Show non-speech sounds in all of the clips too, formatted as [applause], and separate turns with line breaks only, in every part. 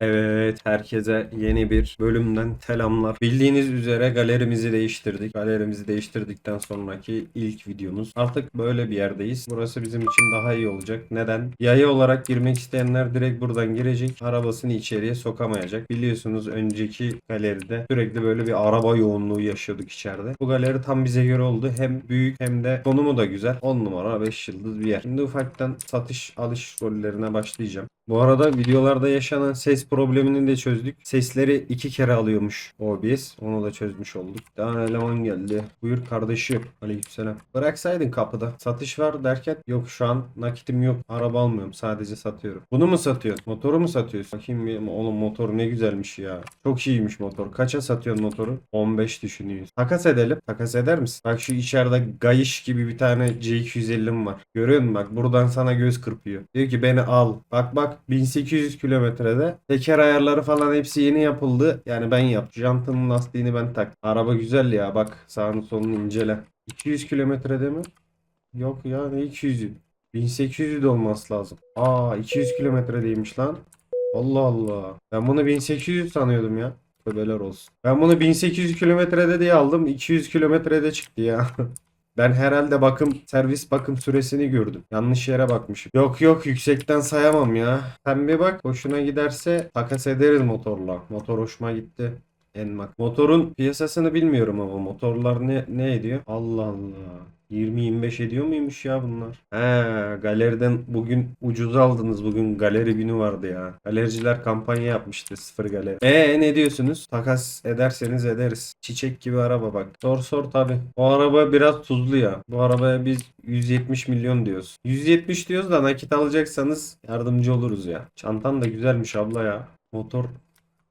Evet, herkese yeni bir bölümden selamlar. Bildiğiniz üzere galerimizi değiştirdik. Galerimizi değiştirdikten sonraki ilk videomuz. Artık böyle bir yerdeyiz. Burası bizim için daha iyi olacak. Neden? Yayı olarak girmek isteyenler direkt buradan girecek. Arabasını içeriye sokamayacak. Biliyorsunuz önceki galeride sürekli böyle bir araba yoğunluğu yaşıyorduk içeride. Bu galeri tam bize göre oldu. Hem büyük hem de konumu da güzel. 10 numara 5 yıldız bir yer. Şimdi ufaktan satış alış rollerine başlayacağım. Bu arada videolarda yaşanan ses problemini de çözdük. Sesleri iki kere alıyormuş OBS. Onu da çözmüş olduk. Daha eleman geldi. Buyur kardeşim. Aleykümselam. Bıraksaydın kapıda. Satış var derken yok şu an nakitim yok. Araba almıyorum. Sadece satıyorum. Bunu mu satıyorsun? Motoru mu satıyorsun? Bakayım bir. Oğlum motor ne güzelmiş ya. Çok iyiymiş motor. Kaça satıyorsun motoru? 15 düşünüyoruz. Takas edelim. Takas eder misin? Bak şu içeride Gayiş gibi bir tane C250'm var. Görüyor musun? Bak buradan sana göz kırpıyor. Diyor ki beni al. Bak bak 1800 kilometrede. Teker ayarları falan hepsi yeni yapıldı. Yani ben yaptım. Jantının lastiğini ben tak. Araba güzel ya. Bak sağını solunu incele. 200 kilometrede mi? Yok ya ne 200'ü? 1800 de olması lazım. Aa 200 kilometredeymiş lan. Allah Allah. Ben bunu 1800 sanıyordum ya. Tövbeler olsun. Ben bunu 1800 kilometrede diye aldım. 200 kilometrede çıktı ya. [laughs] Ben herhalde bakım servis bakım süresini gördüm. Yanlış yere bakmışım. Yok yok yüksekten sayamam ya. Sen bir bak hoşuna giderse takas ederiz motorla. Motor hoşuma gitti. En bak. Motorun piyasasını bilmiyorum ama motorlar ne ne ediyor? Allah Allah. 20-25 ediyor muymuş ya bunlar? He, galeriden bugün ucuz aldınız. Bugün galeri günü vardı ya. Galericiler kampanya yapmıştı sıfır galeri. E ne diyorsunuz? Takas ederseniz ederiz. Çiçek gibi araba bak. Sor sor tabi. O araba biraz tuzlu ya. Bu arabaya biz 170 milyon diyoruz. 170 diyoruz da nakit alacaksanız yardımcı oluruz ya. Çantan da güzelmiş abla ya. Motor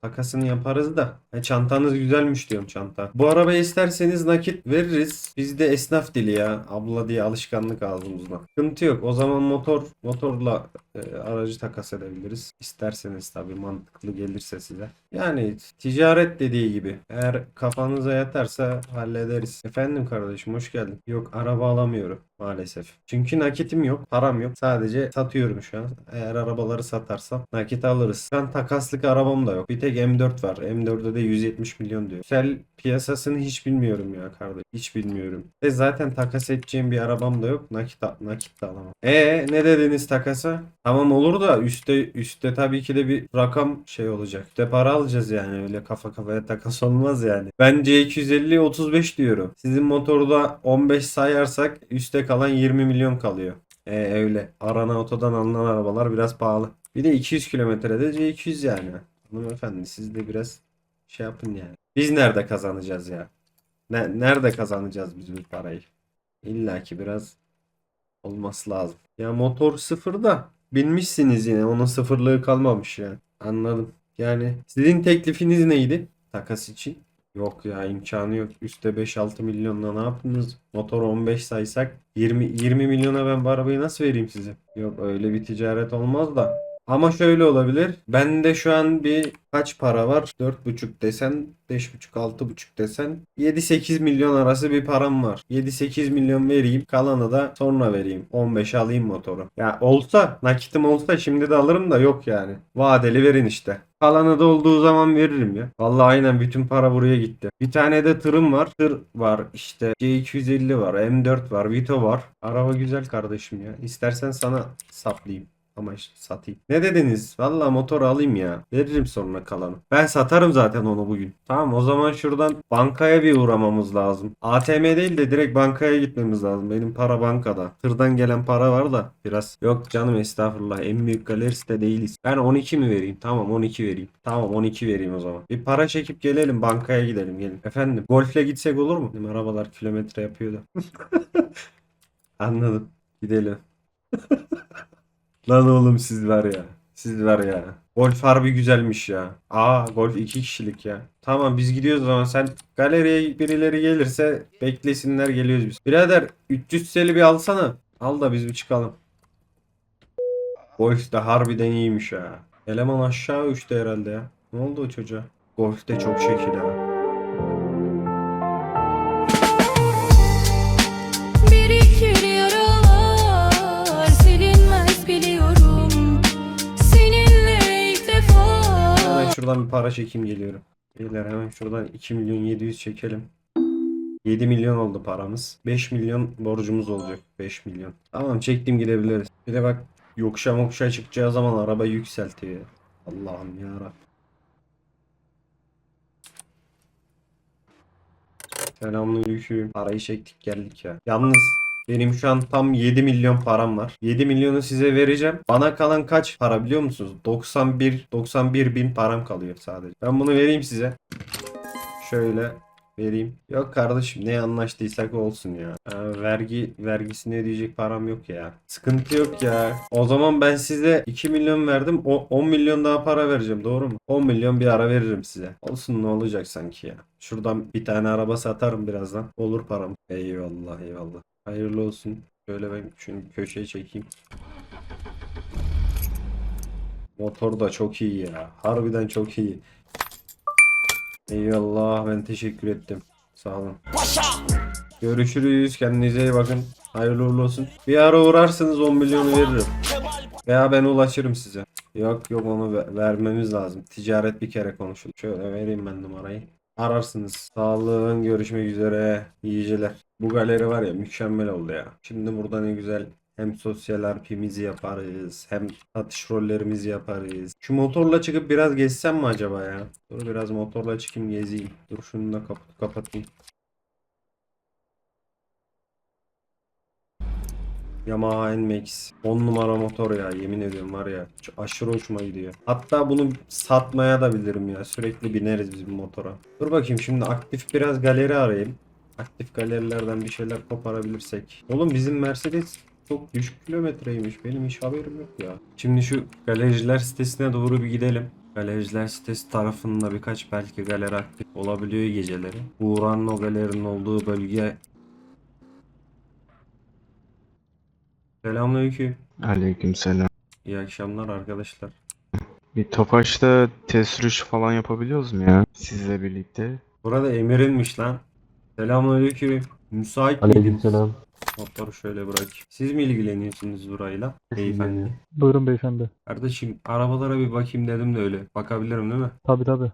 Takasını yaparız da. Ha, çantanız güzelmiş diyorum çanta. Bu arabayı isterseniz nakit veririz. Bizde esnaf dili ya. Abla diye alışkanlık ağzımızda. Sıkıntı yok. O zaman motor motorla e, aracı takas edebiliriz. İsterseniz tabii mantıklı gelirse size. Yani ticaret dediği gibi. Eğer kafanıza yatarsa hallederiz. Efendim kardeşim hoş geldin. Yok araba alamıyorum maalesef. Çünkü nakitim yok, param yok. Sadece satıyorum şu an. Eğer arabaları satarsam nakit alırız. Ben takaslık arabam da yok. Bir tek M4 var. M4'de de 170 milyon diyor. Güzel piyasasını hiç bilmiyorum ya kardeşim. Hiç bilmiyorum. Ve zaten takas edeceğim bir arabam da yok. Nakit nakit de alamam. E ne dediniz takasa? Tamam olur da üstte üstte tabii ki de bir rakam şey olacak. Üstte para alacağız yani öyle kafa kafaya takas olmaz yani. Ben C250 35 diyorum. Sizin motorda 15 sayarsak üstte kalan 20 milyon kalıyor. E öyle. Arana otodan alınan arabalar biraz pahalı. Bir de 200 kilometrede C200 yani. Hanımefendi siz de biraz şey yapın yani. Biz nerede kazanacağız ya? Ne, nerede kazanacağız biz bu parayı? İlla ki biraz olması lazım. Ya motor sıfırda binmişsiniz yine. Onun sıfırlığı kalmamış yani. Anladım. Yani sizin teklifiniz neydi? Takas için. Yok ya imkanı yok. Üste 5-6 milyonla ne yaptınız? Motor 15 saysak 20 20 milyona ben bu arabayı nasıl vereyim size? Yok öyle bir ticaret olmaz da. Ama şöyle olabilir. Bende şu an bir kaç para var? 4,5 desen, 5,5 6,5 desen 7-8 milyon arası bir param var. 7-8 milyon vereyim. Kalanı da sonra vereyim. 15 alayım motoru. Ya olsa nakitim olsa şimdi de alırım da yok yani. Vadeli verin işte. Kalanı da olduğu zaman veririm ya. Vallahi aynen bütün para buraya gitti. Bir tane de tırım var. Tır var işte. C250 var. M4 var. Vito var. Araba güzel kardeşim ya. İstersen sana saplayayım. Ama işte satayım. Ne dediniz? Valla motor alayım ya. Veririm sonra kalanı. Ben satarım zaten onu bugün. Tamam o zaman şuradan bankaya bir uğramamız lazım. ATM değil de direkt bankaya gitmemiz lazım. Benim para bankada. Tırdan gelen para var da biraz. Yok canım estağfurullah. En büyük galerisi de değiliz. Ben 12 mi vereyim? Tamam 12 vereyim. Tamam 12 vereyim o zaman. Bir para çekip gelelim bankaya gidelim gelin. Efendim golfle gitsek olur mu? Arabalar kilometre yapıyor da. [laughs] Anladım. Gidelim. Lan oğlum siz var ya. Siz var ya. Golf harbi güzelmiş ya. Aa golf iki kişilik ya. Tamam biz gidiyoruz o zaman sen galeriye birileri gelirse beklesinler geliyoruz biz. Birader 300 seli bir alsana. Al da biz bir çıkalım. Golf de harbiden iyiymiş ya. Eleman aşağı uçtu herhalde ya. Ne oldu o çocuğa? Golf de çok şekil ha. Şuradan bir para çekeyim geliyorum. Beyler hemen şuradan 2 milyon 700 çekelim. 7 milyon oldu paramız. 5 milyon borcumuz olacak. 5 milyon. Tamam çektim gidebiliriz. Bir de bak yokuşa mokuşa çıkacağı zaman araba yükseltiyor. Allah'ım yarabbim. Selamünaleyküm. Parayı çektik geldik ya. Yalnız benim şu an tam 7 milyon param var. 7 milyonu size vereceğim. Bana kalan kaç para biliyor musunuz? 91 91 bin param kalıyor sadece. Ben bunu vereyim size. Şöyle vereyim. Yok kardeşim ne anlaştıysak olsun ya. Ha, vergi vergisini ödeyecek param yok ya. Sıkıntı yok ya. O zaman ben size 2 milyon verdim. O 10 milyon daha para vereceğim doğru mu? 10 milyon bir ara veririm size. Olsun ne olacak sanki ya. Şuradan bir tane araba satarım birazdan. Olur param. Eyvallah eyvallah. Hayırlı olsun. Şöyle ben şunu köşeye çekeyim. Motor da çok iyi ya. Harbiden çok iyi. Eyvallah ben teşekkür ettim. Sağ olun. Görüşürüz. Kendinize iyi bakın. Hayırlı uğurlu olsun. Bir ara uğrarsınız 10 milyonu veririm. Veya ben ulaşırım size. Yok yok onu ve- vermemiz lazım. Ticaret bir kere konuşulur. Şöyle vereyim ben numarayı. Ararsınız. Sağ olun. Görüşmek üzere. İyi geceler. Bu galeri var ya mükemmel oldu ya. Şimdi burada ne güzel hem sosyal RP'mizi yaparız. Hem satış rollerimizi yaparız. Şu motorla çıkıp biraz gezsem mi acaba ya? Dur biraz motorla çıkayım gezeyim. Dur şunu da kap- kapatayım. Yamaha NMAX 10 numara motor ya yemin ediyorum var ya aşırı hoşuma gidiyor. Hatta bunu satmaya da bilirim ya sürekli bineriz biz bu motora. Dur bakayım şimdi aktif biraz galeri arayayım. Aktif galerilerden bir şeyler koparabilirsek. Oğlum bizim Mercedes çok düşük kilometreymiş. Benim hiç haberim yok ya. Şimdi şu galericiler sitesine doğru bir gidelim. Galericiler sitesi tarafında birkaç belki galeri aktif olabiliyor geceleri. Uğran'ın o galerinin olduğu bölge Selamünaleyküm.
Aleykümselam.
İyi akşamlar arkadaşlar.
Bir Tofaş'ta test sürüş falan yapabiliyoruz mu ya? Sizle birlikte.
Burada Emir'inmiş lan. Selamünaleyküm. Müsait miydiniz?
Aleykümselam.
Motoru şöyle bırak. Siz mi ilgileniyorsunuz burayla? Beyefendi.
Buyurun beyefendi.
Kardeşim arabalara bir bakayım dedim de öyle. Bakabilirim değil mi?
Tabi tabi.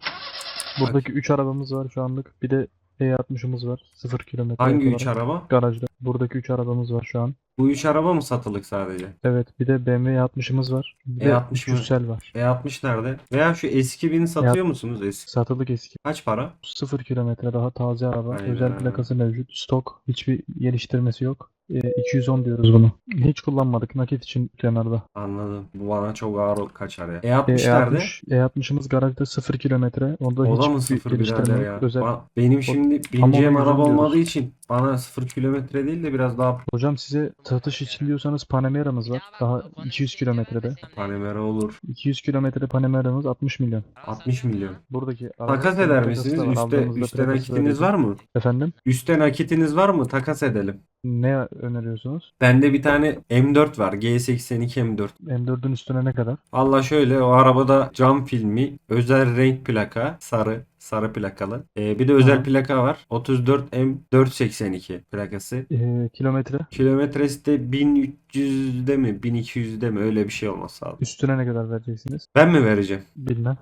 Buradaki 3 arabamız var şu anlık. Bir de E60'ımız var. 0 kilometre
Hangi üç
olarak.
araba?
Garajda. Buradaki 3 arabamız var şu an.
Bu üç araba mı satılık sadece?
Evet bir de BMW E60'ımız var. Bir de
E60 mı?
300 var.
E60 nerede? Veya şu eski bini satıyor musunuz eski?
Satılık eski.
Kaç para?
0 kilometre daha taze araba.
Aynen.
Özel plakası mevcut. Stok. Hiçbir geliştirmesi yok. E, 210 diyoruz bunu. Hiç kullanmadık. Nakit için kenarda.
Anladım. Bu bana çok ağır kaçar ya.
E,
E60 nerede?
E60, E60'ımız garajda 0 kilometre. Onda
O da mı
hiçbir
sıfır birader ya?
Özel.
Ba- Benim şimdi
Ama
bineceğim
ona
araba olmadığı
diyoruz.
için bana sıfır kilometre değil de biraz daha
Hocam size satış için diyorsanız Panamera'mız var. Daha 200 kilometrede.
Panamera olur.
200 kilometre Panamera'mız 60 milyon.
60 milyon.
Buradaki
Takas eder
plakası
misiniz?
var.
Üste,
Aldığımızda
üste
plakası
nakitiniz
var.
var mı?
Efendim?
Üste nakitiniz var mı? Takas edelim.
Ne öneriyorsunuz?
Bende bir tane M4 var. G82 M4.
M4'ün üstüne ne kadar?
Valla şöyle o arabada cam filmi, özel renk plaka, sarı, sarı plakalı. Ee, bir de özel
Hı.
plaka var. 34 M482 plakası.
Ee, kilometre.
Kilometresi de 1300'de mi 1200'de mi öyle bir şey olması lazım.
Üstüne ne kadar vereceksiniz?
Ben mi vereceğim?
Bilmem.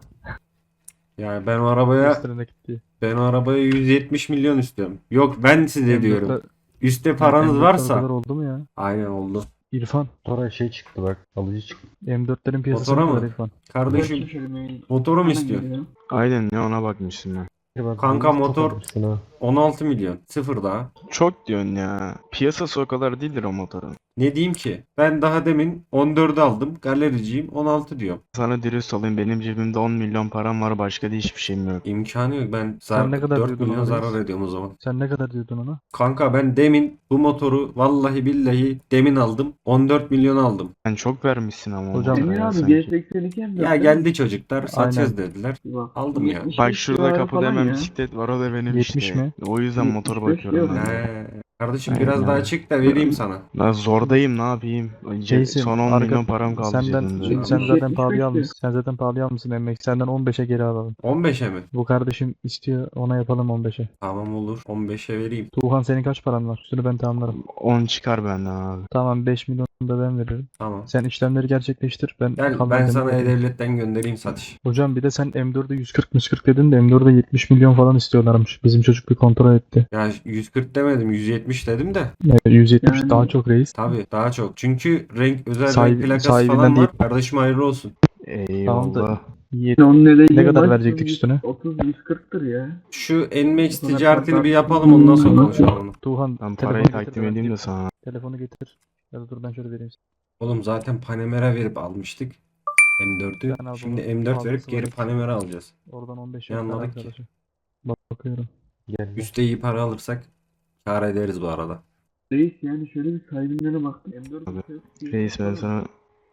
Yani ben o arabaya ben o arabaya 170 milyon istiyorum. Yok ben size diyorum.
M4'ler-
Üste paranız
M4'ler o
varsa
kadar oldu mu ya?
aynen oldu.
İrfan.
Sonra şey çıktı bak alıcı çıktı.
M4'lerin piyasası
Motora
ne kadar
mı?
İrfan?
Kardeşim motoru mu istiyorsun?
Aynen ne ona bakmıştım ben.
Kanka motor
Toplamışsın ha.
16 milyon. Sıfır daha.
Çok diyorsun ya. Piyasası o kadar değildir o motorun.
Ne diyeyim ki? Ben daha demin 14'ü aldım. Galericiyim 16 diyorum.
Sana dürüst olayım benim cebimde 10 milyon param var başka da hiçbir şeyim yok.
İmkanı yok. Ben zar
ne kadar
4
diyordun
milyon
ona
zarar
reis?
ediyorum o zaman.
Sen ne kadar diyordun ona?
Kanka ben demin bu motoru vallahi billahi demin aldım. 14 milyon aldım.
Sen çok vermişsin ama o
Hocam-
motora
Emir
ya
abi
sanki.
G82 hem de.
Ya geldi çocuklar satacağız dediler.
Bak,
Aldım ya.
75
Bak şurada
civarı
kapıda
falan
hemen
ya.
bisiklet var o da benim
70
işte.
mi?
O yüzden motor
75
bakıyorum
yok.
ben. de.
He. Kardeşim
Aynen.
biraz daha çık da vereyim sana.
Ben zordayım ne yapayım? Ce-
Şeysin,
Son 10
arka-
milyon param kaldı
Senden,
cebimde.
sen
70,
zaten pahalıya
75
almışsın. Sen zaten pahalıya almışsın emmek. Senden 15'e geri alalım.
15'e mi?
Bu kardeşim istiyor ona yapalım 15'e.
Tamam olur. 15'e vereyim.
Tuğhan senin kaç paran var? Üstünü ben tamamlarım.
10 çıkar benden abi.
Tamam 5 milyon da ben veririm.
Tamam.
Sen işlemleri gerçekleştir. Ben
Gel
kalan
ben sana
alayım.
E-Devlet'ten göndereyim satış.
Hocam bir de sen M4'e 140 140 dedin de M4'e 70 milyon falan istiyorlarmış. Bizim çocuk bir kontrol etti.
Ya 140 demedim 170 dedim de.
Evet, 170
Yani-
daha çok reis.
Tabii daha çok. Çünkü renk özel
Sahibi-
renk plakası
sahibinden
falan
değil.
var. Kardeşim hayırlı olsun.
Eyvallah.
Tamam da Yet-
Onun nedeni
Ne kadar verecektik üstüne?
30-140'tır ya.
Şu NMAX
Sonra
ticaretini bir yapalım ondan sonra konuşalım onu.
Tuğhan telefonu
parayı
getir
takdim edeyim de sana.
Telefonu getir. Ya da dur ben şöyle vereyim.
Oğlum zaten Panamera verip almıştık. M4'ü.
Ben aldım.
Şimdi M4 verip
Fazlası
geri
var.
Panamera alacağız.
Oradan 15
Ne anladık ki?
arkadaşım. Bak bakıyorum.
Gel.
Üste iyi para alırsak kar ederiz bu arada.
Reis yani şöyle bir sahibinden baktım. M4
Abi,
bir-
Reis ben sana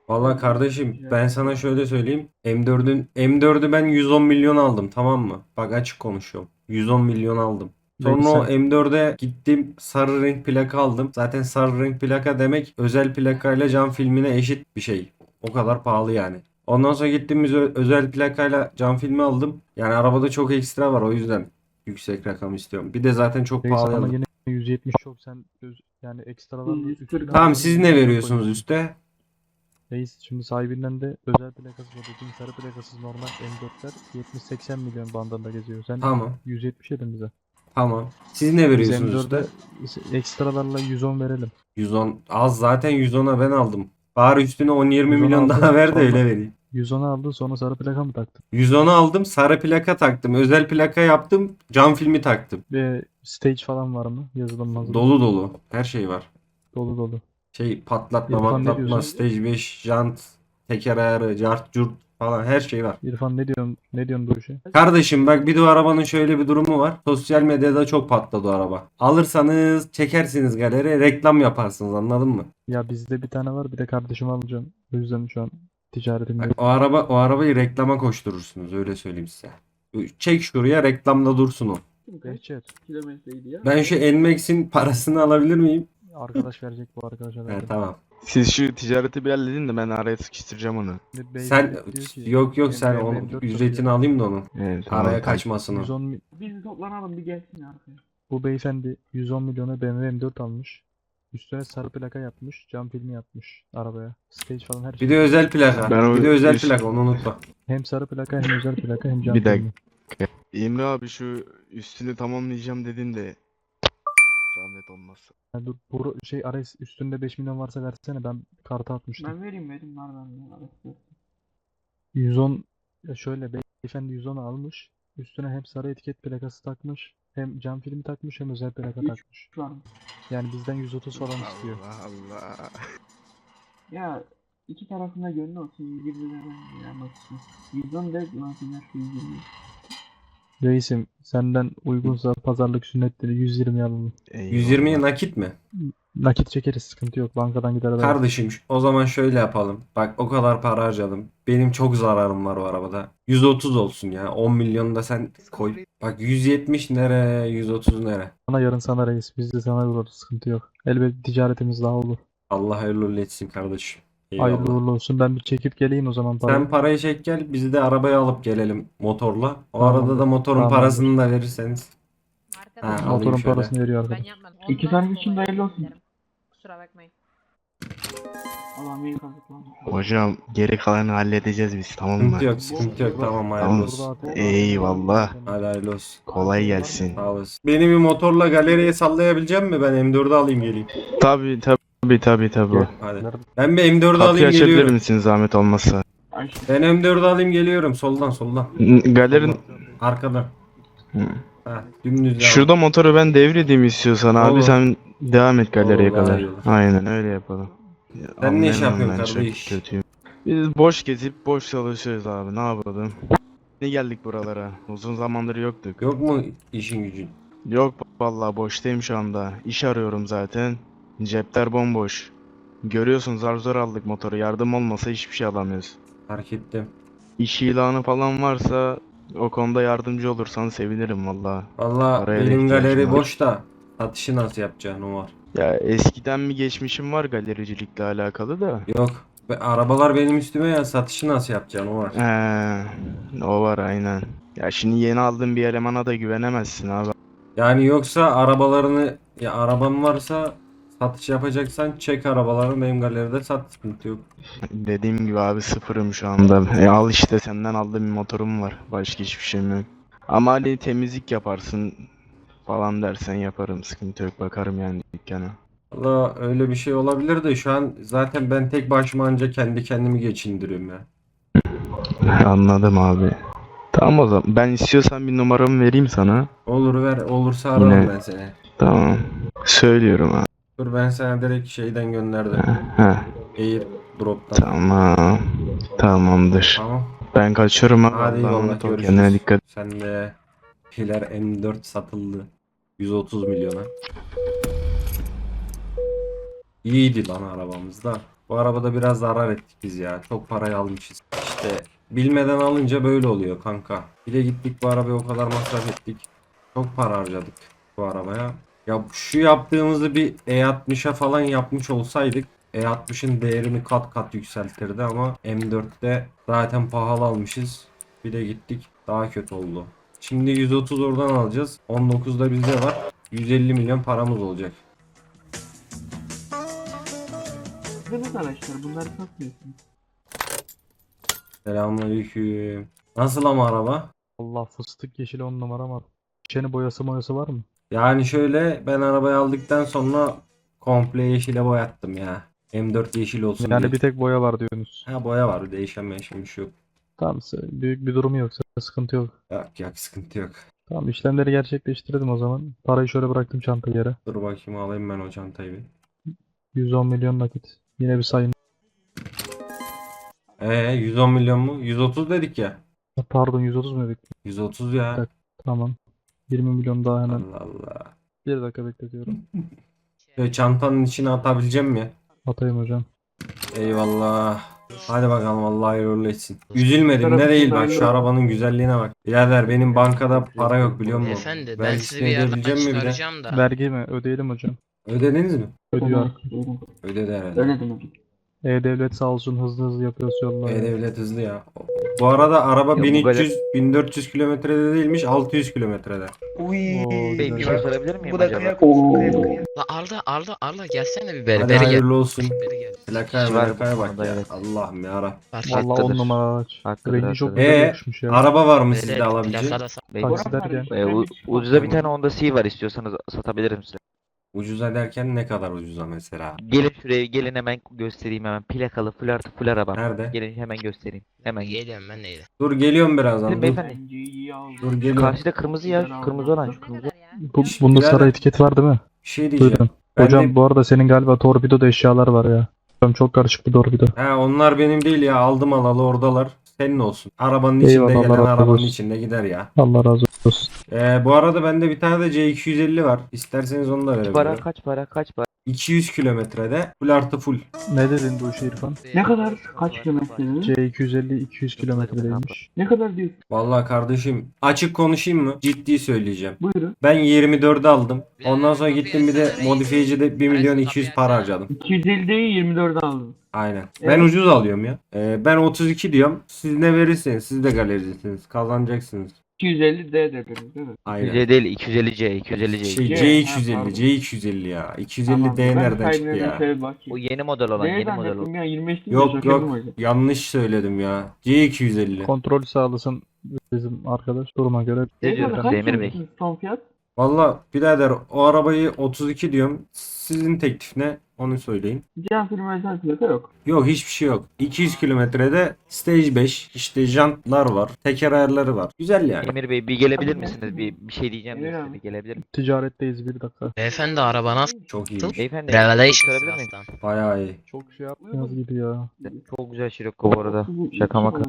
Vallahi kardeşim ben sana şöyle söyleyeyim. M4'ün M4'ü ben 110 milyon aldım tamam mı? Bak açık konuşuyorum. 110 milyon aldım. Sonra o
Neyse.
M4'e gittim sarı renk plaka aldım. Zaten sarı renk plaka demek özel plakayla cam filmine eşit bir şey. O kadar pahalı yani. Ondan sonra gittim biz ö- özel plakayla cam filmi aldım. Yani arabada çok ekstra var o yüzden yüksek rakam istiyorum. Bir de zaten çok
Reis
pahalı.
ama yine 170 çok sen yani ekstralarla
140
üstüne
Tamam siz ne
üstüne
veriyorsunuz üste?
Reis şimdi sahibinden de özel plakası var dediğin sarı plakasız normal M4'ler 70-80 milyon bandında geziyor. Sen
Tamam.
170 edin bize.
Tamam. Siz ne veriyorsunuz üste?
M4'e ekstralarla 110 verelim.
110 az zaten 110'a ben aldım. Bari üstüne 10-20
110
milyon daha ver de öyle vereyim.
110'u aldın sonra sarı plaka mı taktın?
110'u aldım sarı plaka taktım. Özel plaka yaptım. Cam filmi taktım.
Ve stage falan var mı? Yazılım hazır.
Dolu dolu. Her şey var.
Dolu dolu.
Şey patlatma
İrfan
patlatma stage 5 jant teker ayarı cart curt falan her şey var.
İrfan ne diyorsun? Ne diyorsun bu işe?
Kardeşim bak bir de o arabanın şöyle bir durumu var. Sosyal medyada çok patladı o araba. Alırsanız çekersiniz galeri reklam yaparsınız anladın mı?
Ya bizde bir tane var bir de kardeşim alacağım. O yüzden şu an ticaretim
Bak,
yok.
o araba o arabayı reklama koşturursunuz öyle söyleyeyim size. Çek şuraya reklamda dursun o.
Behçet.
kilometreydi ya?
Ben şu NMAX'in parasını alabilir miyim?
Arkadaş verecek bu arkadaşa
He,
verdim.
tamam.
Siz şu ticareti bir halledin de ben araya sıkıştıracağım onu.
Sen yok yok sen onun
M4
ücretini alayım da onun.
Evet,
Araya
tamam.
kaçmasın o.
110 mi-
Biz toplanalım bir gelsin arkaya.
bu beyefendi 110 milyona BMW M4 almış. Üstüne sarı plaka yapmış. Cam filmi yapmış arabaya. Stage falan her
Bir
şey.
de özel plaka.
Ben o
Bir de özel plaka onu unutma.
Hem sarı plaka hem özel plaka hem cam
Bir dakika.
filmi.
Emre abi şu üstünü tamamlayacağım dedin de zahmet olmazsa.
Yani dur, bu şey Ares üstünde 5 milyon varsa versene ben kartı atmıştım.
Ben vereyim vereyim var ben.
110 ya şöyle beyefendi 110 almış. Üstüne hem sarı etiket plakası takmış. Hem cam filmi takmış hem özel plaka
Üç.
takmış.
Şu an.
Yani bizden 130 falan istiyor.
Allah Allah.
Ya iki tarafında gönlü olsun. 120 lira ya maksimum. 110 de lan şeyi 120.
Reisim senden uygunsa pazarlık sünnetleri 120 alalım.
Eyvallah.
120'ye nakit mi?
Nakit çekeriz sıkıntı yok. Bankadan gider.
Kardeşim o zaman şöyle yapalım. Bak o kadar para harcadım. Benim çok zararım var o arabada. 130 olsun ya. 10 milyonu da sen koy. Bak 170 nere, 130 nere.
Sana yarın sana reis. Biz de sana uğrarız. Sıkıntı yok. Elbet ticaretimiz daha olur.
Allah hayırlı etsin kardeşim. Eyvallah.
Hayırlı uğurlu olsun. Ben bir çekip geleyim o zaman parayı.
Sen parayı çek gel, bizi de arabaya alıp gelelim motorla. O
Tamamdır.
arada da motorun
Tamamdır.
parasını da verirseniz. Ha, alayım
Motorun
şöyle.
parasını veriyor
Ben
arkadaş.
yapmadım.
İki tane için
dolayı
hayırlı olsun.
Kusura bakmayın.
Allah'ım iyi kazıklan.
Hocam geri kalanı halledeceğiz biz tamam mı?
Sıkıntı yok, sıkıntı yok. Tamam hayırlı
Tamam.
olsun.
Eyvallah.
Hadi hayırlı olsun.
Kolay gelsin.
Sağ olasın. Beni bir motorla galeriye sallayabilecek mi? Ben M4'ü alayım geleyim.
Tabi tabi tabi tabi.
Hadi. Ben bir M4'ü
Kapıyı
alayım
açabilir
geliyorum.
misin zahmet olmazsa?
Ben M4'ü alayım geliyorum. Soldan soldan.
Galerin
Arkadan.
Hı.
Ha, dümdüz devam.
şurada motoru ben devredeyim istiyorsan abi
Olur.
sen devam et galeriye
Olur, daha
kadar.
iyi olur.
Aynen öyle yapalım.
Sen ne iş
Anlayamam
yapıyorsun
ben çok
kardeş?
kötüyüm. Biz boş gezip boş çalışıyoruz abi ne yapalım. Ne geldik buralara? Uzun zamandır yoktuk.
Yok mu işin gücün?
Yok vallahi boştayım şu anda. İş arıyorum zaten. Cepler bomboş. Görüyorsun zar zor aldık motoru. Yardım olmasa hiçbir şey alamıyoruz.
Fark ettim.
İş ilanı falan varsa o konuda yardımcı olursan sevinirim valla.
Valla
Paraya da
benim
ihtiyacım
galeri
var.
boş da satışı nasıl yapacaksın o var.
Ya eskiden bir geçmişim var galericilikle alakalı da.
Yok. Ve arabalar benim üstüme ya satışı nasıl yapacaksın o var.
Ee, o var aynen. Ya şimdi yeni aldığın bir elemana da güvenemezsin abi.
Yani yoksa arabalarını ya araban varsa Satış yapacaksan çek arabaları benim galeride sat sıkıntı yok.
Dediğim gibi abi sıfırım şu anda. E al işte senden aldığım bir motorum var. Başka hiçbir şeyim yok. Ama hani temizlik yaparsın falan dersen yaparım. Sıkıntı yok. Bakarım yani dükkana.
Valla öyle bir şey olabilir de şu an zaten ben tek başıma anca kendi kendimi geçindiriyorum ya. [laughs]
Anladım abi. Tamam o zaman. Ben istiyorsan bir numaramı vereyim sana.
Olur ver olursa ararım
Yine-
ben seni.
Tamam. Söylüyorum abi.
Dur ben sana direkt şeyden gönderdim.
Heh,
Air drop'tan.
tamam. Tamamdır.
Tamam.
Ben kaçıyorum abi.
Hadi eyvallah görüşürüz.
Kendine dikkat.
Sen de Hiler M4 satıldı. 130 milyona. İyiydi lan arabamız da. Bu arabada biraz zarar ettik biz ya. Çok parayı almışız. İşte bilmeden alınca böyle oluyor kanka. Bir de gittik bu arabaya o kadar masraf ettik. Çok para harcadık bu arabaya. Ya şu yaptığımızı bir E60'a falan yapmış olsaydık E60'ın değerini kat kat yükseltirdi ama M4'te zaten pahalı almışız. Bir de gittik daha kötü oldu. Şimdi 130 oradan alacağız. 19'da bizde var. 150 milyon paramız olacak.
Evet arkadaşlar bunları satmıyorsunuz.
Selamünaleyküm. Nasıl ama araba?
Allah fıstık yeşili on numara var. İçeni boyası boyası var mı?
Yani şöyle ben arabayı aldıktan sonra komple yeşile boyattım ya. M4 yeşil olsun
Yani
diye.
bir tek boya var diyorsunuz.
Ha boya var değişen meşen bir şey yok.
Tamam büyük bir durumu yoksa sıkıntı yok.
Yok yok sıkıntı yok.
Tamam işlemleri gerçekleştirdim o zaman. Parayı şöyle bıraktım çanta yere.
Dur bakayım alayım ben o çantayı bir.
110 milyon nakit. Yine bir sayın.
Ee 110 milyon mu? 130 dedik ya.
Pardon 130 mu dedik?
130 ya.
Tamam. 20 milyon daha hemen.
Allah Allah.
Bir dakika bekletiyorum.
Çantanın içine atabileceğim mi?
Atayım hocam.
Eyvallah. Hadi bakalım Allah hayırlı etsin. Üzülmedim ne değil bak şu arabanın güzelliğine bak. Birader benim bankada para yok biliyor musun?
Efendi ben sizi
Vergisini
bir yerden
ödeyebileceğim mi
çıkaracağım da.
Vergi mi? Ödeyelim hocam.
Ödediniz mi?
Ödüyor.
Ödedi herhalde.
öyle demek.
E-Devlet sağ olsun hızlı hızlı yapıyoruz yolları.
E-Devlet hızlı ya. Bu arada araba
bu
1300 1400 kilometrede değilmiş 600 kilometrede.
Oo,
Bey bir şey sorabilir miyim
Bu da
acaba?
kıyak olsun. Kıyak kıyak.
La Arda Arda Arda gelsene bir beri
Hadi
beri gel.
hayırlı olsun.
Beri gel.
Plakaya
var bu
plakaya bak
konuda,
ya.
evet.
Allah'ım yarabbim.
Fark
Vallahi
Haklıdır.
10 numara araç.
Haklıdır,
Rengi çok
haklıdır.
güzel
Ee,
yakışmış ya.
Araba var mı sizde alabilecek?
plakada sa-
Bey,
Taksi derken.
e, u- ucuza bir tane Honda C var istiyorsanız satabilirim size.
Ucuza derken ne kadar ucuza mesela?
Gelin şuraya gelin hemen göstereyim hemen. Plakalı full artı full araba.
Nerede?
Gelin hemen göstereyim. Hemen gel.
Geliyorum ben neydi?
Dur geliyorum birazdan. Dur,
Beyefendi.
Dur geliyorum.
Karşıda kırmızı ya şu kırmızı olan şu kırmızı.
Bu, bunda
birader.
sarı etiket var değil mi?
Bir şey diyeceğim. Ben
Hocam
de-
bu arada senin galiba torpido da eşyalar var ya. Hocam çok karışık bir torpido.
He onlar benim değil ya aldım alalı oradalar. Senin olsun. Arabanın içinde
Eyvallah,
gelen
Allah razı
arabanın
olsun.
içinde gider ya.
Allah razı olsun.
Ee, bu arada bende bir tane de C250 var. İsterseniz onu da
Kaç para
verebilirim.
kaç para kaç para?
200 kilometrede full artı full.
Ne dedin bu işe İrfan?
Ne kadar? Kaç kilometre?
C250 200 kilometredeymiş.
Ne kadar diyorsun?
Vallahi kardeşim açık konuşayım mı? Ciddi söyleyeceğim.
Buyurun.
Ben 24'e aldım. Ondan sonra gittim bir de modifiyecide 1 milyon 200 para harcadım.
250'yi 24'e aldım.
Aynen.
Evet.
Ben ucuz alıyorum ya. Ee, ben 32 diyorum. Siz ne verirseniz siz de galericisiniz. Kazanacaksınız.
250 D dediniz değil mi?
Aynen.
250 değil 250C 250C.
Şey
C,
C250,
ha, pardon.
C250 ya. 250
Tamam,
D nereden çıktı ya?
O yeni model olan yeni model olan.
ya 25 değil
Yok yok
hocam.
yanlış söyledim ya. C250.
Kontrol sağlasın bizim arkadaş duruma göre.
Ne diyorsun Demir Bey?
Son fiyat?
Valla birader o arabayı 32 diyorum. Sizin teklif ne? Onu söyleyin.
Can firma özel plaka yok.
Yok hiçbir şey yok. 200 kilometrede stage 5 işte jantlar var. Teker ayarları var. Güzel yani.
Emir Bey bir gelebilir misiniz? Bir, bir şey diyeceğim
Emir abi.
size bir gelebilir misiniz?
Ticaretteyiz bir dakika.
Beyefendi araba nasıl?
Çok iyiymiş.
Beyefendi
Revelation
sorabilir miyim?
Bayağı iyi.
Çok şey yaptığınız gibi ya.
Çok güzel Şirokko bu arada. Şaka maka.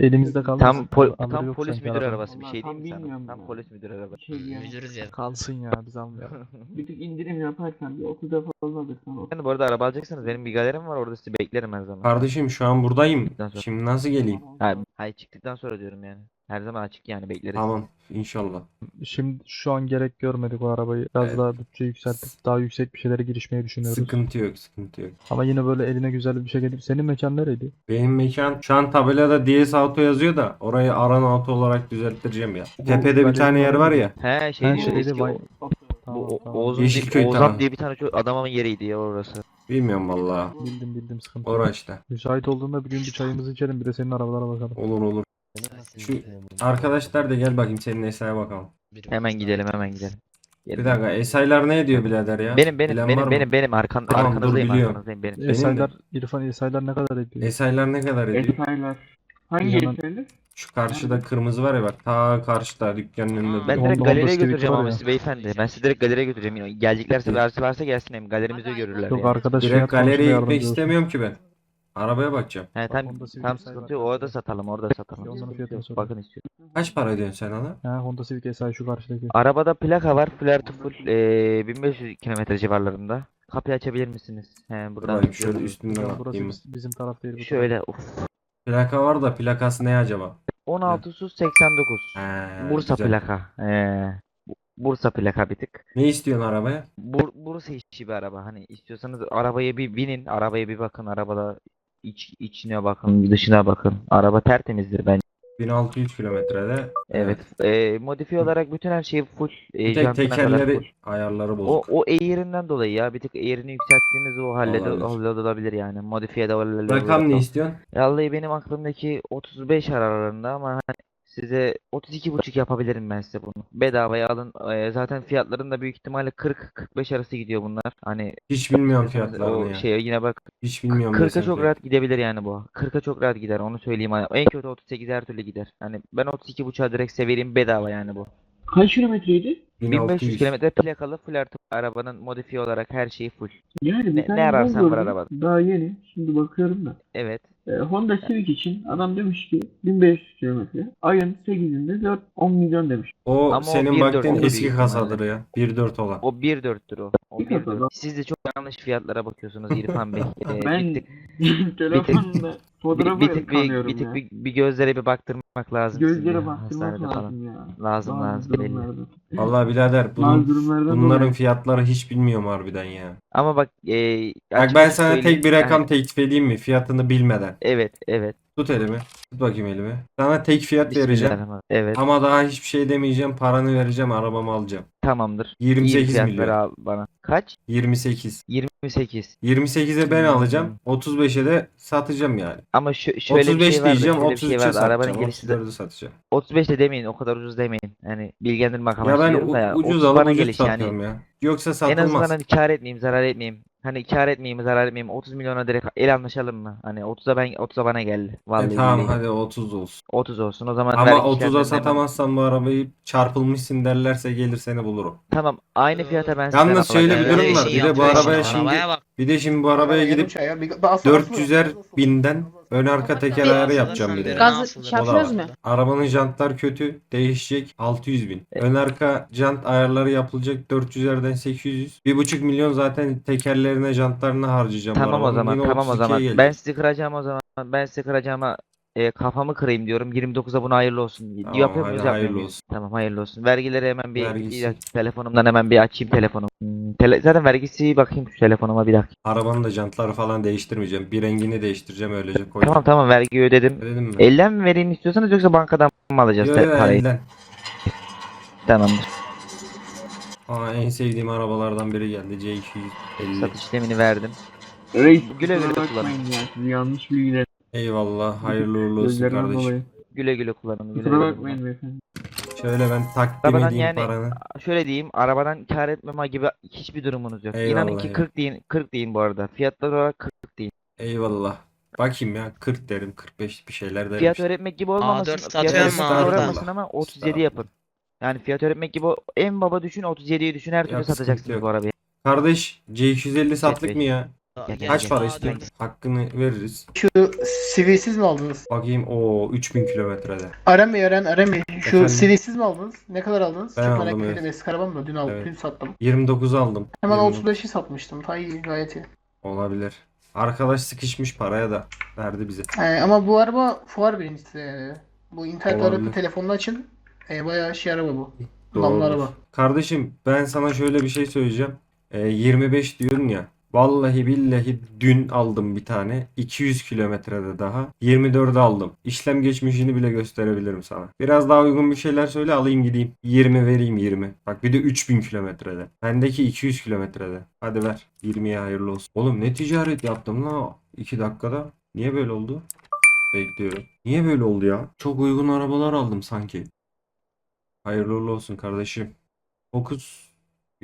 Elimizde kaldı.
Tam pol tam
yok
polis müdür
araba.
arabası bir şey değil mi
tam
sana? Tam polis müdür arabası.
Şey.
Müdürüz ya.
Kalsın ya biz almayalım.
Bir tık indirim yaparsan bir 30 defa.
Yani bu arada araba alacaksanız benim bir galerim var orada sizi beklerim her zaman.
Kardeşim şu an buradayım.
Çıktıktan sonra.
Şimdi nasıl geleyim?
Hayır, hayır çıktıktan sonra diyorum yani. Her zaman açık yani bekleriz.
Tamam inşallah.
Şimdi şu an gerek görmedik o arabayı. Biraz
Evet.
daha bütçe yükseltip daha yüksek bir şeylere girişmeyi düşünüyoruz.
Sıkıntı yok sıkıntı yok.
Ama yine böyle eline güzel bir şey gelip senin mekan nereydi?
Benim mekan şu an tabelada DS Auto yazıyor da orayı Aran Auto olarak düzelttireceğim ya. Tepede bir tane yer var ya.
He şey
Ben
diyor
şeyde
eski
vay-
o-
Tamam.
Oğuz'un
Yeşilköy
Oğuzhan
tamam.
diye bir tane çocuk adamın yeriydi ya orası.
Bilmiyorum valla.
Bildim bildim sıkıntı yok.
Ora işte.
Müsait olduğunda bir gün bir çayımızı içelim bir de senin arabalara bakalım.
Olur olur. Şu arkadaşlar da gel bakayım senin Esa'ya bakalım.
Hemen gidelim hemen gidelim.
Bir dakika Esaylar ne ediyor birader ya?
Benim benim
Bilen var
benim
mı?
benim benim arkan
Tamam, dur,
arkanızdayım
biliyorum.
arkanızdayım benim.
Benim de.
Esaylar, İrfan Esaylar ne kadar ediyor?
Esaylar ne kadar ediyor?
Esaylar. Hangi esaylar?
Şu karşıda kırmızı var ya bak. Ta karşıda dükkanın önünde.
Ben
duruyor.
direkt galeriye götüreceğim
var
ama
ya.
sizi beyefendi. Ben sizi direkt galeriye götüreceğim. Geleceklerse varsa varsa gelsin hem galerimizde görürler.
Yok
yani.
arkadaş
Direkt galeriye gitmek istemiyorum ki ben. Arabaya bakacağım.
He tam
Honda Civic
tam sıkıntı
var.
yok. Orada satalım orada satalım.
Onların fiyatını
Yok,
söyle.
Bakın istiyorum.
Kaç para ödüyorsun sen ona?
Ha Honda Civic Esay şu karşıdaki.
Arabada plaka var. Flare to full eee 1500 kilometre civarlarında. Kapıyı açabilir misiniz? He
Dur
buradan.
bakayım şöyle üstünden
Ya burası
atlayayım.
biz- bizim taraf değil bu taraf.
Şöyle uf.
Plaka var da plakası ne acaba?
16 sus 89.
He,
Bursa
güzel.
plaka. Bu- Bursa plaka bir tık.
Ne istiyorsun arabaya?
Bur Bursa işi bir araba. Hani istiyorsanız arabaya bir binin, arabaya bir bakın. Arabada iç içine bakın, dışına bakın. Araba tertemizdir bence.
1600 kilometrede.
Evet. Eee modifiye olarak bütün her şey full.
Bir tek
jantına kadar full.
tekerleri ayarları
O
bozuk.
o eğerinden dolayı ya bir tık eğerini yükselttiğiniz o hallede
Olabilir.
hallolabilir yani. Modifiye de hallolabilir.
Rakam ne istiyorsun?
Vallahi benim aklımdaki 35 aralarında ama hani size 32,5 yapabilirim ben size bunu. Bedavaya alın. Eee, zaten fiyatların da büyük ihtimalle 40-45 arası gidiyor bunlar. Hani
Hiç bilmiyorum
istiyorsanız
fiyatlarını
o
ya.
şeye yine bak
Hiç bilmiyorum
40'a
desem
çok
fiyat.
rahat gidebilir yani bu. 40'a çok rahat gider onu söyleyeyim. Hani En kötü 38 her türlü gider. Hani ben 32,5'a direkt severim bedava yani bu.
Kaç kilometreydi?
1500
1600.
kilometre plakalı full artı arabanın modifiye olarak her şeyi full.
Yani bir
Ne-
tane
ne
yol
ararsan var
gördüm.
arabada.
Daha yeni. Şimdi bakıyorum da.
Evet.
Ee, Honda Civic için adam demiş ki 1500 kilometre. Ayın 8'inde 4 10 milyon demiş.
O
Ama o
senin
1.4
baktığın eski
büyük
kasadır ya. 1.4 olan.
O 1.4'tür o. O
Bir kafa
1.4.
da.
Siz de çok yanlış fiyatlara bakıyorsunuz İrfan Bey. [laughs] Ee,
ben
bir, [laughs]
fotoğrafı
bir tık, bir,
kanıyorum
bir, tık
ya.
bir, bir gözlere bir baktırmak lazım
Gözlere
ya,
baktırmak
hastanede falan.
lazım ya.
Lazım
Bazı
lazım
durumlarda.
Vallahi birader bunun, bunların
dolayı.
fiyatları hiç bilmiyorum harbiden ya.
Ama bak e,
Bak ben sana tek bir rakam
yani-
teklif edeyim mi fiyatını bilmeden?
Evet evet.
Tut elimi. Tut bakayım elimi. Sana tek fiyat vereceğim.
Evet
Ama daha hiçbir şey demeyeceğim. Paranı vereceğim. Arabamı alacağım.
tamamdır. İyi
28
fiyat ver
milyon.
abi bana. Kaç?
28.
28.
28'e ben
Hmm.
alacağım. 35'e de satacağım yani.
Ama şö- şöyle
35
bir şey var
diyeceğim.
şöyle bir şey
33'e
var da, arabanın
satacağım.
gelişi de
34'e satacağım.
35 de demeyin o kadar ucuz demeyin. Yani bilgilendirmek
Ya
amaçlı
ben
diyorum da
u-
ya,
ucuz
30
alıp
bana
ucuz
geliş yani.
satıyorum ya. Yoksa
En
satılmaz.
azından hani kar etmeyeyim, zarar etmeyeyim. Hani kar etmeyeyim, zarar etmeyeyim. 30 milyona direkt el anlaşalım mı? Hani 30'a ben 30'a bana geldi.
E
Vallahi
tamam
billahi.
hadi 30 olsun.
30 olsun. O zaman
Ama
vergi
30'a
işlemlerini hemen-
satamazsan bu arabayı çarpılmışsın derlerse gelir seni bulurum.
Tamam, aynı fiyata ben sizden
Yalnız şöyle bir
alacağım.
durum var.
şey
Bir de bu arabaya şimdi bir de şimdi bu arabaya gidip 400'er binden ön arka teker ayarı yapacağım bir de.
Gaz yapıyoruz mu?
Arabanın jantlar kötü değişecek 600 bin. Ön arka jant ayarları yapılacak 400'lerden 800. 1,5 milyon zaten tekerlerine jantlarına harcayacağım.
Tamam o
arabanın.
zaman,
Yine
tamam o
32'ye
zaman.
gelecek.
Ben sizi kıracağım o zaman. Ben sizi kıracağıma e, kafamı kırayım diyorum. 29'a buna hayırlı olsun.
Tamam,
Yapıyor muyuz, yapmıyor
hayırlı
muyuz?
olsun.
Tamam, hayırlı olsun. Vergileri hemen bir,
Vergisi.
bir dakika, telefonumdan hemen bir açayım telefonumu. Hmm, tele- zaten vergisi bakayım şu telefonuma bir dakika.
Arabanın da jantları falan değiştirmeyeceğim. Bir rengini değiştireceğim öylece koyacağım.
Tamam tamam vergi ödedim.
Ödedim mi?
Elden mi vereyim istiyorsanız yoksa bankadan mı alacağız
Yo, yo,
parayı?
elden.
Tamamdır.
Aa, en sevdiğim arabalardan biri geldi. C250.
Satış işlemini verdim.
Reis
Güle güle kullanın.
ya. Yanlış bilgiler.
Eyvallah. Hayırlı uğurlu olsun
Gözlerinden
kardeşim.
dolayı.
Güle güle kullanın. Güle
Kusura
güle
bakmayın beyefendi.
Şöyle ben takdim
Arabadan
edeyim
yani-
paranı.
Şöyle diyeyim, arabadan kar etmeme gibi hiçbir durumunuz yok. İnanın
Eyvallah,
ki
eyvallah.
40 deyin, 40 deyin bu arada. Fiyatlar olarak 40 deyin.
Eyvallah. Bakayım ya 40 derim 45 bir şeyler derim.
Fiyat
işte.
öğretmek gibi olmamasın.
A4
Fiyat
satıyor
öğretmek
mu
gibi
abi?
olmasın ama 37 yapın. Yani fiyat öğretmek gibi o- en baba düşün 37'yi düşün her türlü
Yok, sıkıntı
satacaksınız
yok.
bu arabayı.
Kardeş C250 sattık
Bey.
mı ya?
Gel, gel,
Kaç
gel.
para istiyorsun? Hakkını veririz.
Şu CV'siz mi aldınız?
Bakayım o 3000 kilometrede.
Aren, Aren Bey. Şu
Efendim?
CV'siz mi aldınız? Ne kadar aldınız?
Ben
Çok
aldım,
merak
evet.
ettim. Eski arabam da dün aldım,
Evet.
dün sattım.
29 aldım.
Hemen
20
35'i satmıştım. Ta iyi, gayet iyi.
Olabilir. Arkadaş sıkışmış paraya da verdi bize.
Ee, ama bu araba fuar birincisi. yani. Bu internet
Olabilir.
araba telefonunu açın. Ee, bayağı şey araba bu.
Doğru.
Araba.
Kardeşim ben sana şöyle bir şey söyleyeceğim. Ee, 25 diyorsun ya. Vallahi billahi dün aldım bir tane. 200 kilometrede daha. 24'e aldım. İşlem geçmişini bile gösterebilirim sana. Biraz daha uygun bir şeyler söyle alayım gideyim. 20 vereyim 20. Bak bir de 3000 kilometrede. Bendeki 200 kilometrede. Hadi ver. 20'ye hayırlı olsun. Oğlum ne ticaret yaptım la 2 dakikada. Niye böyle oldu? Bekliyorum. Niye böyle oldu ya? Çok uygun arabalar aldım sanki. Hayırlı olsun kardeşim. Focus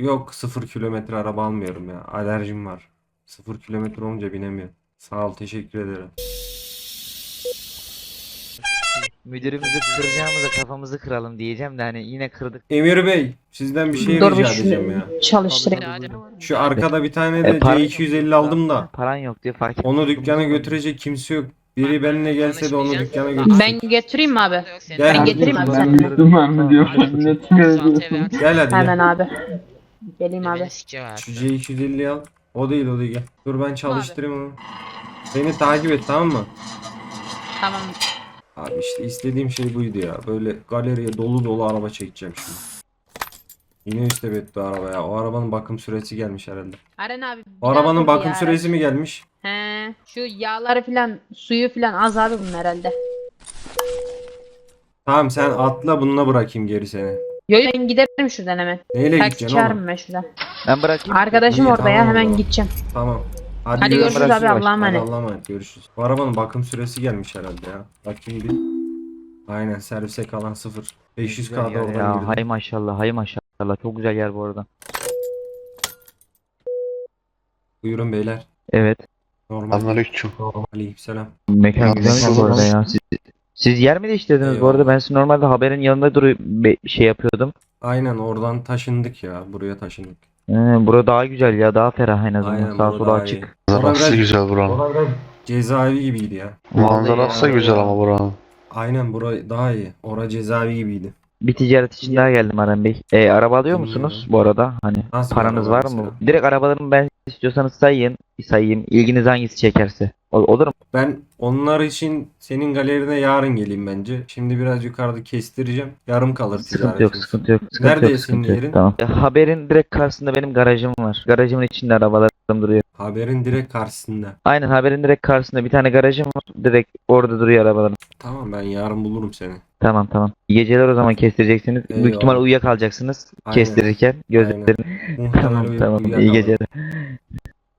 yok 0 kilometre araba almıyorum ya. Alerjim var. 0 kilometre olunca binemiyorum. Sağ ol teşekkür ederim.
Müdürümüzü kıracağımıza kafamızı kıralım diyeceğim de hani yine kırdık.
Emir Bey sizden bir şey
Dur
rica
bir şu-
edeceğim ya.
Çalıştırayım.
Hadi,
Şu arkada bir tane
E,
de
para-
C250 aldım da.
Paran yok diyor fark
Onu
ettim.
dükkana götürecek kimse yok. Biri benimle gelse de onu dükkana götürsün.
Ben getireyim mi abi?
Gel.
Ben getireyim mi
Ben
sen?
Müslüman mı diyor? Ben Müslüman diyor.
Gel hadi
Hemen
gel.
abi. Geleyim abi.
Şu C250'yi al. O değil o değil gel. Dur ben çalıştırayım onu. Beni takip et tamam mı?
Tamam.
Abi işte istediğim şey buydu ya. Böyle galeriye dolu dolu araba çekeceğim şimdi. Yine üstte betti araba ya. O arabanın bakım süresi gelmiş herhalde.
Aren abi.
O arabanın bakım süresi mi gelmiş?
He. Şu yağları filan, suyu filan az abi bunun herhalde.
Tamam sen atla bununla bırakayım geri seni.
Yo yo, ben giderim şuradan hemen.
Neyle
Taksi
gideceksin
çağırırım
oğlum?
ben şuradan.
Ben bırakayım.
Arkadaşım
İyi,
orada ya
tamam
hemen
zaman.
gideceğim.
Tamam. Hadi,
Hadi görüşürüz abi Allah'a
Hadi
emanet.
Allah'a emanet görüşürüz. Bu arabanın bakım süresi gelmiş herhalde ya. Bakayım bir. Aynen servise kalan sıfır. 500
Güzel
kda
yer
oradan
ya.
girdim.
Hay maşallah hay maşallah. Çok güzel yer bu arada.
Buyurun beyler.
Evet.
Normal.
Selamünaleyküm.
Aleykümselam.
Mekan güzelmiş bu arada ya. Siz, siz yer mi değiştirdiniz bu
Eyvallah.
arada? Ben sizi normalde haberin yanında durup bir şey yapıyordum.
Aynen oradan taşındık ya. Buraya taşındık.
Ee, bura daha güzel ya. Daha ferah en azından.
Aynen
Sağ
bura
sola
daha
açık.
iyi.
Manzarası
Orada-
güzel buranın.
Orada cezaevi gibiydi ya.
Manzarası da güzel ama buranın.
Aynen bura daha iyi. Ora cezaevi gibiydi.
Bir ticaret için daha geldim Aren Bey. Ee, araba alıyor musunuz bu arada? Hani
Nasıl bir
paranız
araba
var
mesela?
mı? Direkt arabalarımı ben istiyorsanız sayın, sayayım. İlginiz hangisi çekerse. O- olur mu?
Ben onlar için senin galerine yarın geleyim bence. Şimdi biraz yukarıda kestireceğim. Yarım kalır
Sıkıntı yok,
ticaretimiz.
sıkıntı yok, sıkıntı
Nerede
yok,
senin
sıkıntı yok.
yerin?
Tamam. E, haberin direkt karşısında benim garajım var. Garajımın içinde arabalarım duruyor.
Haberin direkt karşısında.
Aynen haberin direkt karşısında bir tane garajım var. Direkt orada duruyor arabalarım.
Tamam ben yarın bulurum seni.
Tamam tamam. İyi geceler o zaman kestireceksiniz.
Eyvallah.
Büyük ihtimal uyuyakalacaksınız
Aynen.
kestirirken gözlerini.
Muhtemelen [laughs]
Tamam tamam. İyi geceler.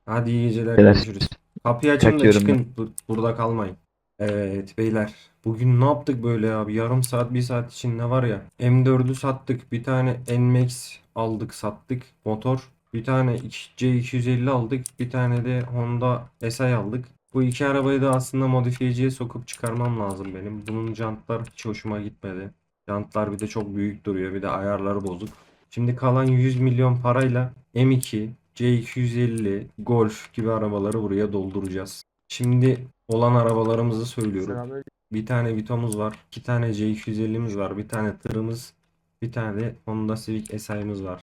Hadi iyi geceler
Geceler.
görüşürüz. Kapıyı açın da çıkın. Bur- burada kalmayın. Evet beyler. Bugün ne yaptık böyle ya? Bir yarım saat bir saat için ne var ya? M4'ü sattık. Bir tane NMAX aldık sattık. Motor. Bir tane C250 aldık. Bir tane de Honda SI aldık. Bu iki arabayı da aslında modifiyeciye sokup çıkarmam lazım benim. Bunun jantlar hiç hoşuma gitmedi. Jantlar bir de çok büyük duruyor. Bir de ayarları bozuk. Şimdi kalan 100 milyon parayla M2, C250, Golf gibi arabaları buraya dolduracağız. Şimdi olan arabalarımızı söylüyorum. Bir tane Vito'muz var, iki tane C250'miz var, bir tane tırımız, bir tane de Honda Civic SI'miz var.